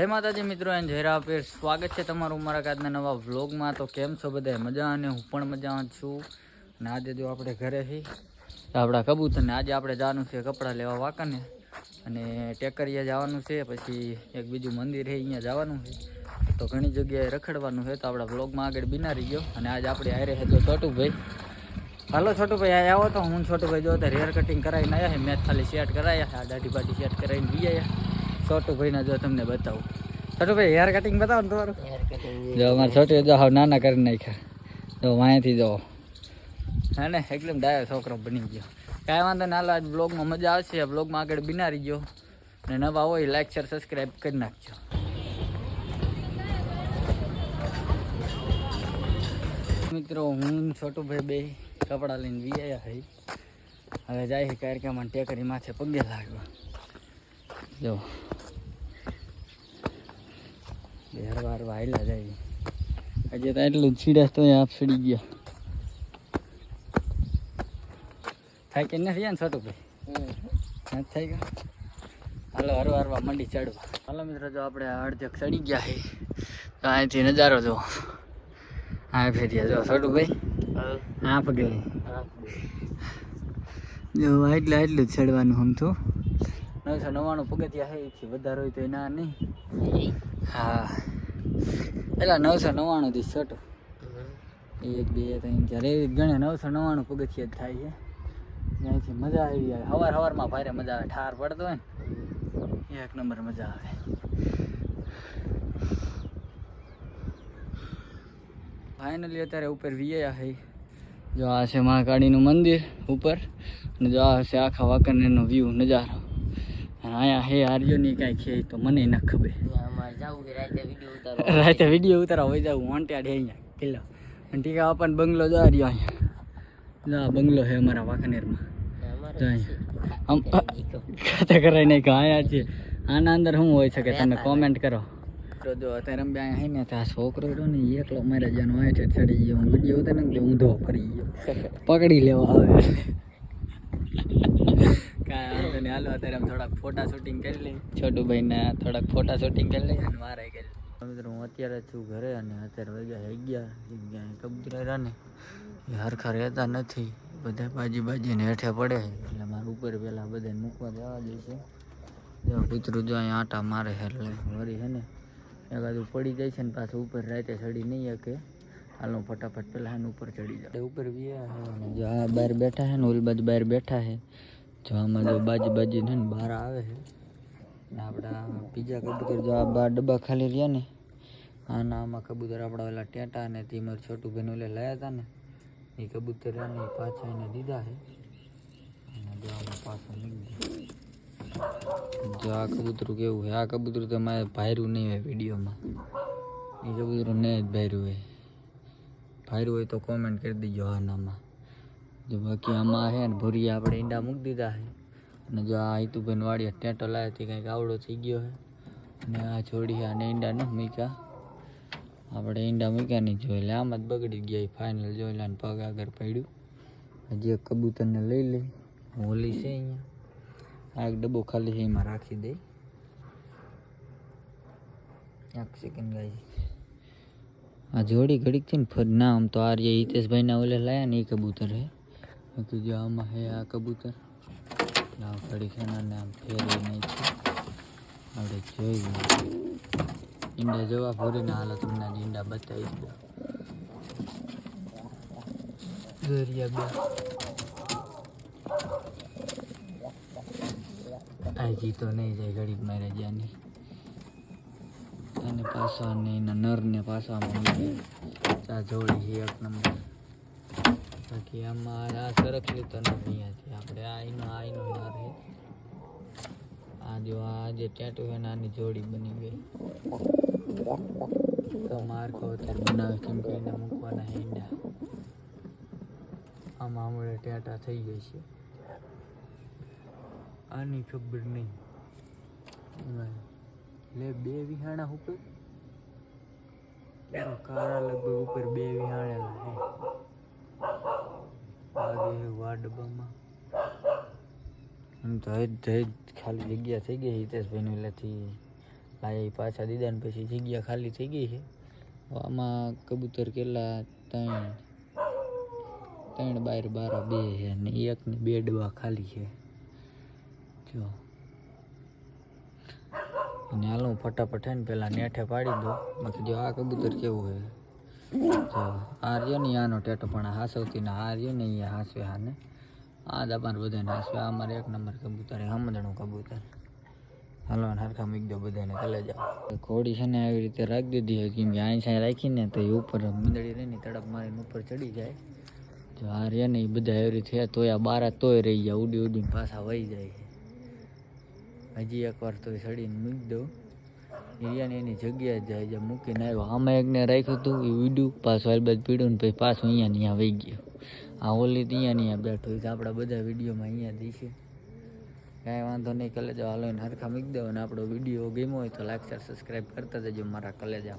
જય માતાજી મિત્રો એન્ડ જયરા પીર સ્વાગત છે તમારું મારા આજના નવા વ્લોગમાં. તો કેમ છો બધા? મજા અને હું પણ મજામાં છું. અને આજે જો આપણે ઘરે છીએ આપણા કબૂતરને આજે આપણે જવાનું છે કપડાં લેવા વાંકાને. અને ટેકરિયા જવાનું છે, પછી એક બીજું મંદિર છે અહીંયા જવાનું છે તો ઘણી જગ્યાએ રખડવાનું છે તો આપણા વ્લોગમાં આગળ બિનારી ગયો. અને આજે આપણે હારે છે તો છોટુભાઈ. હાલો છોટુભાઈ આ આવો તો. હું છોટુભાઈ જો હેર કટિંગ કરાવીને આવ્યા છે મેં ખાલી શેટ કરાયા આ દાઢી બાટી શેટ કરાવીને બી આવ્યા છોટુભાઈના જો તમને બતાવું. છોટુભાઈ હેર કટિંગ બતાવો ને તમારું. જો અમારે છોટું જો હવે નાના કરી નાખ્યા. જો વાંયથી જો હા ને એકદમ ડાયો છોકરો બની ગયો. કાંઈ વાંધો ના આજ બ્લોગમાં મજા આવશે. બ્લોગમાં આગળ બિનારી ગયો. અને નવા હોય લાઈક શેર સબસ્ક્રાઈબ કરી નાખજો. મિત્રો હું છોટુભાઈ બે કપડાં લઈને વિયા હઈ. હવે જાય કાર્યક્રમમાં ટેકરી માથે પગે લાગવા. જો. બે વાર હાલ્યા જાય હજી તો એટલું જ છીડ્યા તો આપ સડી ગયા. થાય કે નથી ને છોટુભાઈ ભાઈ? થઈ ગયા હાલો, હરવા હરવા, મંડી ચડવા. હાલો મિત્રો, જો આપણે અડધેક ચડી ગયા છે તો અહીંથી નજારો જો હા ફેરિયા, જો છોટુભાઈ હા પગે જો એટલે એટલું જ ચડવાનું હમ તો. નવસો નવ્વાણું પગથિયા છે એથી વધારે હોય તો ના નહીં. હા. પેલા નવસો નવ્વાણું થી છોટો એક બે ત્રણ ચાર. એવી ગણે નવસો નવ્વાણું પગથિયા થાય છે. ત્યાંથી મજા આવી જાય. હવાર હવારમાં ભારે મજા આવે. ઠાર પડતો હોય ને એક નંબર મજા આવે. ફાઇનલી અત્યારે ઉપર વિયા હઈ જો આ છે મહાકાળીનું મંદિર ઉપર. અને જો આ છે આખા વાંકરનો વ્યૂ નજારો. અહીંયા હે આર્યોની કાંઈ છે તો મને ન ખબર. રાતે વીડિયો ઉતારવા હોય? જાવ. વોન્ટેડ હે અહીંયા. કિલ્લો અને ટીકા આપણને બંગલો જો રહ્યો અહીંયા. ના બંગલો છે અમારા વાંકાનેરમાં અહીંયા. આમ ખાતા કરાય નહીં કે આયા છે. આના અંદર શું હોય શકે? તમે કોમેન્ટ કરો. તો જો અત્યારે અમે અહીંયા હે ને આ છોકરો રહ્યો ને એકલો મારે જાનો હોય છે ચડી ગયો. હું વીડિયો ઉતારે ને ઊંધો ફરી ગયો. પકડી લેવા આવે. કાંઈ વાંધો નહીં. હાલો અત્યારે આમ થોડાક ફોટા શૂટિંગ કરી લઈએ. છોટુભાઈને થોડાક ફોટા શૂટિંગ કરી લઈએ. અને મારે કરી મિત્રો હું અત્યારે જ છું ઘરે અને અત્યારે વાગ્યા અગિયાર જગ્યાએ કબૂતરા ને એ હરખા રહેતા નથી. બધા બાજી બાજીને હેઠે પડે એટલે મારે ઉપર પહેલાં બધાને મૂકવા જવા દેશે જો કૂતરું જો અહીંયા આટા મારે છે એટલે વળી છે ને એકાદું પડી જાય છે ને પાછું ઉપર રાતે ચડી નહીં શકે. હાલો ફટાફટ પેલા ઉપર ચડી જાય ઉપર બી છે અને જો આ બહાર બેઠા છે ને ઓલી બાજુ બહાર બેઠા છે. જો આમાં જો બાજુ બાજુ છે ને બહાર આવે છે. ને આપણા બીજા કબૂતર જો આ બાર ડબ્બા ખાલી રહ્યા ને આના આમાં કબૂતર આપણા ઓલા ટેટા ને તે છોટું ભાઈ ઓલે લાયા હતા ને, એ કબૂતર ને પાછા એને દીધા છે. અને જો આમાં પાછું મૂકી જો આ કબૂતરું કેવું છે? આ કબૂતરું તો મારે ભાયરું નહીં હોય વિડીયોમાં. એ કબૂતરું નહીં જ ભાયરું હોય. ભાયરું હોય તો કોમેન્ટ કરી દેજો આનામાં. જો બાકી આમાં છે ને ભૂરિયા આપણે ઈંડા મૂકી દીધા છે અને જો આ હિતુભાઈ વાડીએ ટેટો લાવ્યો તે કંઈક આવડો થઈ ગયો છે અને આ છોડી આને ઈંડા ન મૂક્યા. આપણે ઈંડા મૂક્યા નહીં, જોઈ લે, આમ જ બગડી ગયા ફાઇનલ જોઈ લે પગ આગળ પડ્યું. હજી એક કબૂતરને લઈ લઈ હોલી છે અહીંયા. આ એક ડબ્બો ખાલી છે એમાં રાખી દઈ એક સેકન્ડ ગાઈ આ જોડી ઘડીક છે ને, ફર ના, આમ તો આ હિતેશભાઈના ઓલે લાયા ને એ કબૂતર હે. બાકી જો આમાં હે આ કબૂતર. એના ને આમ ફેરવી છે. આપણે જોઈ ઈંડા જવા ભરીને હાલો તમને ઈંડા બતાવી દો દરિયા બે આજી તો નહીં જાય ગરીબ મારે જ્યાંની. અને પાછા ને એના નર ને પાછામાં ચા જોડી છે એક નંબર. બાકી આમાં આ સરખલી તો નથી અહીંયાથી. આપણે આ એનો આ એનો નર આ જો, આ જે ટેટુ છે ને, આની જોડી બની ગઈ. તો માર્કો અત્યારે બનાવે કેમ કે એને મૂકવાના ઈંડા. આમાં હમણાં ટેટા થઈ ગઈ છે. આની ખબર નહીં. લે બે વિહાણા ઉપર. કારા લગભગ ઉપર બે વિહાણેલા છે. ડબ્બામાં આમ તો હજ હજ ખાલી જગ્યા થઈ ગઈ હિતેશભાઈની ઓલાથી લાયા પાછા દીધા ને પછી જગ્યા ખાલી થઈ ગઈ છે. આમાં કબૂતર કેટલા? ત્રણ. ત્રણ બાર બાર, બે છે ને એક ને બે ડબ્બા ખાલી છે. જો. અને હાલ ફટાફટ હે ને નેઠે પાડી દઉં. બાકી જો આ કબૂતર કેવું હોય તો આ રહ્યો ને આનો ટેટો પણ હાસવતી ને આ રહ્યો ને અહીંયા હાસવે હાને. આ દબાણ બધાને હાસવે. આ મારે એક નંબર કબૂતર હમદણું કબૂતર. હાલો હરખા મૂકી દો બધાને કલે જાઓ. ઘોડી છે ને આવી રીતે રાખી દીધી હોય, કેમ કે અહીં સાંઈ રાખીને તો એ ઉપર મીંદડી રહીને તડપ મારીને ઉપર ચડી જાય. તો આ રે ને એ બધા એવી રીતે તોય આ બારા તોય રહી જાય ઉડી ઉડીને પાછા વહી જાય હજી એકવાર તોય ચડીને મૂકી દઉં. એરિયાને એની જગ્યાએ જાય જે મૂકીને આવ્યો. આમાં એકને રાખ્યું હતું એ ઉડ્યું પાછું હાલ બાદ પીડ્યું ને પછી પાછું અહીંયા ત્યાં વહી ગયો. આ ઓલી અહીંયા અહીંયા બેઠો તો આપણા બધા વિડીયોમાં અહીંયા દીશે કાંઈ વાંધો નહીં, કલેજા હાલો હરખા મૂકી દો અને આપણો વીડિયો ગમ્યો હોય તો લાઈક, શેર, સબસ્ક્રાઈબ કરતા જજો. મારા કલેજા